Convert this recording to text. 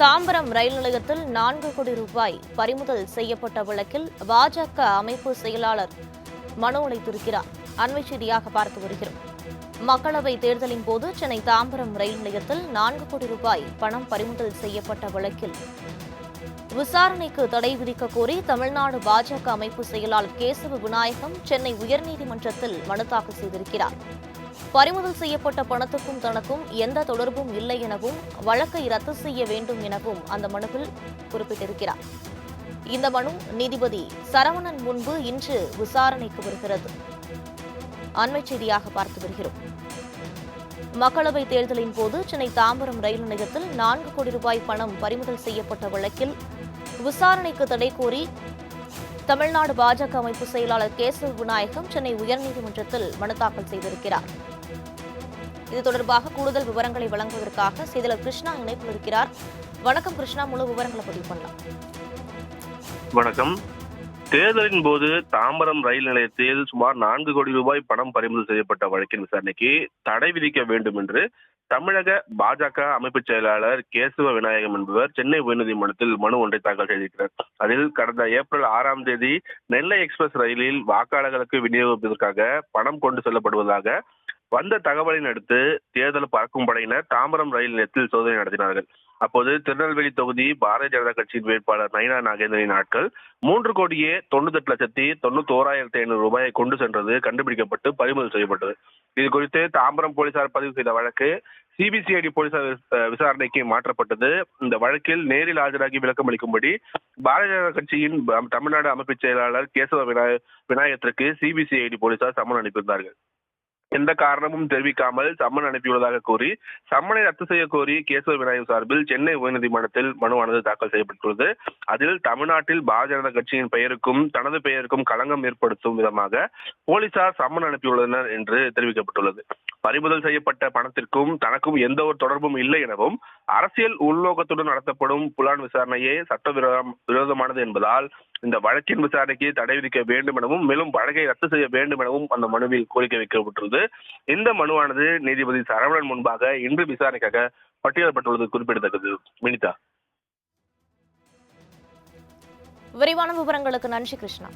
தாம்பரம் ரயில் நிலையத்தில் நான்கு கோடி ரூபாய் பறிமுதல் செய்யப்பட்ட வழக்கில் பாஜக அமைப்பு செயலாளர் மனு அளித்திருக்கிறார். அண்மை செய்தியாக பார்த்து வருகிறோம். மக்களவை தேர்தலின் போது சென்னை தாம்பரம் ரயில் நிலையத்தில் நான்கு கோடி ரூபாய் பணம் பறிமுதல் செய்யப்பட்ட வழக்கில் விசாரணைக்கு தடை விதிக்க கோரி தமிழ்நாடு பாஜக அமைப்பு செயலாளர் கேசவ விநாயகம் சென்னை உயர்நீதிமன்றத்தில் மனு தாக்கல் செய்திருக்கிறார். பறிமுதல் செய்யப்பட்ட பணத்துக்கும் தனக்கும் எந்த தொடர்பும் இல்லை எனவும் வழக்கை ரத்து செய்ய வேண்டும் எனவும் அந்த மனுவில் குறிப்பிட்டிருக்கிறார். இந்த மனு நீதிபதி சரவணன் முன்பு இன்று விசாரணைக்கு வருகிறது. அண்மைச் செய்தியாக பார்த்து வருகிறோம். மக்களவைத் தேர்தலின் போது சென்னை தாம்பரம் ரயில் நிலையத்தில் நான்கு கோடி ரூபாய் பணம் பறிமுதல் செய்யப்பட்ட வழக்கில் விசாரணைக்கு தடை கோரி தமிழ்நாடு பாஜக அமைப்பு செயலாளர் கேசவ் விநாயகம் சென்னை உயர்நீதிமன்றத்தில் மனு தாக்கல் செய்திருக்கிறார். இது தொடர்பாக கூடுதல் விவரங்களை வழங்குவதற்காக செய்தியாளர் கிருஷ்ணா இணைப்பில் இருக்கிறார். வணக்கம் கிருஷ்ணா முழு விவரங்களை பதிவு பண்ணலாம். வணக்கம். தேர்தலின் போது தாம்பரம் ரயில் நிலையத்தில் சுமார் நான்கு கோடி ரூபாய் பணம் பறிமுதல் செய்யப்பட்ட வழக்கின் விசாரணைக்கு தடை விதிக்க வேண்டும் என்று தமிழக பாஜக அமைப்பு செயலாளர் கேசவ விநாயகம் என்பவர் சென்னை உயர்நீதிமன்றத்தில் மனு ஒன்றை தாக்கல் செய்திருக்கிறார். அதில் கடந்த ஏப்ரல் ஆறாம் தேதி நெல்லை எக்ஸ்பிரஸ் ரயிலில் வாக்காளர்களுக்கு விநியோகிப்பதற்காக பணம் கொண்டு செல்லப்படுவதாக வந்த தகவலின் அடுத்து தேர்தல் பறக்கும் படையினர் தாம்பரம் ரயில் நிலையத்தில் சோதனை நடத்தினார்கள். அப்போது திருநெல்வேலி தொகுதி பாரதிய ஜனதா கட்சியின் வேட்பாளர் நயினா நாகேந்திரனின் ஆட்கள் மூன்று கோடியே தொண்ணூத்தெட்டு லட்சத்தி தொண்ணூத்தி ஓராயிரத்தி ஐநூறு ரூபாயை கொண்டு சென்றது கண்டுபிடிக்கப்பட்டு பறிமுதல் செய்யப்பட்டது. இது குறித்து தாம்பரம் போலீசார் பதிவு செய்த வழக்கு சிபிசிஐடி போலீசார் விசாரணைக்கு மாற்றப்பட்டது. இந்த வழக்கில் நேரில் ஆஜராகி விளக்கம் அளிக்கும்படி பாரதிய ஜனதா கட்சியின் தமிழ்நாடு அமைப்பு செயலாளர் கேசவ விநாயகத்திற்கு சிபிசிஐடி போலீசார் சம்மன் அனுப்பியிருந்தார்கள். எந்த காரணமும் தெரிவிக்காமல் சம்மன் அனுப்பியுள்ளதாக கூறி சம்மனை ரத்து செய்ய கோரி கேசவ விநாயகம் சார்பில் சென்னை உயர்நீதிமன்றத்தில் மனுவானது தாக்கல் செய்யப்பட்டுள்ளது. அதில் தமிழ்நாட்டில் பாரதிய ஜனதா கட்சியின் பெயருக்கும் தனது பெயருக்கும் களங்கம் ஏற்படுத்தும் விதமாக போலீசார் சம்மன் அனுப்பியுள்ளனர் என்று தெரிவிக்கப்பட்டுள்ளது. பறிமுதல் செய்யப்பட்ட பணத்திற்கும் தனக்கும் எந்த ஒரு தொடர்பும் இல்லை எனவும் அரசியல் உள்நோக்கத்துடன் நடத்தப்படும் புலான் விசாரணையே சட்டவிரோதம் விரோதமானது என்பதால் இந்த வழக்கின் விசாரணைக்கு தடை விதிக்க வேண்டும் எனவும் மேலும் வழக்கை ரத்து செய்ய வேண்டும் எனவும் அந்த மனுவில் கோரிக்கை வைக்கப்பட்டுள்ளது இந்த மனுவானது நீதிபதி சரவணன் முன்பாக இன்று விசாரணைக்காக பட்டியலப்பட்டுள்ளது குறிப்பிடத்தக்கது. வினிதா. விரிவான விவரங்களுக்கு நன்றி கிருஷ்ணா.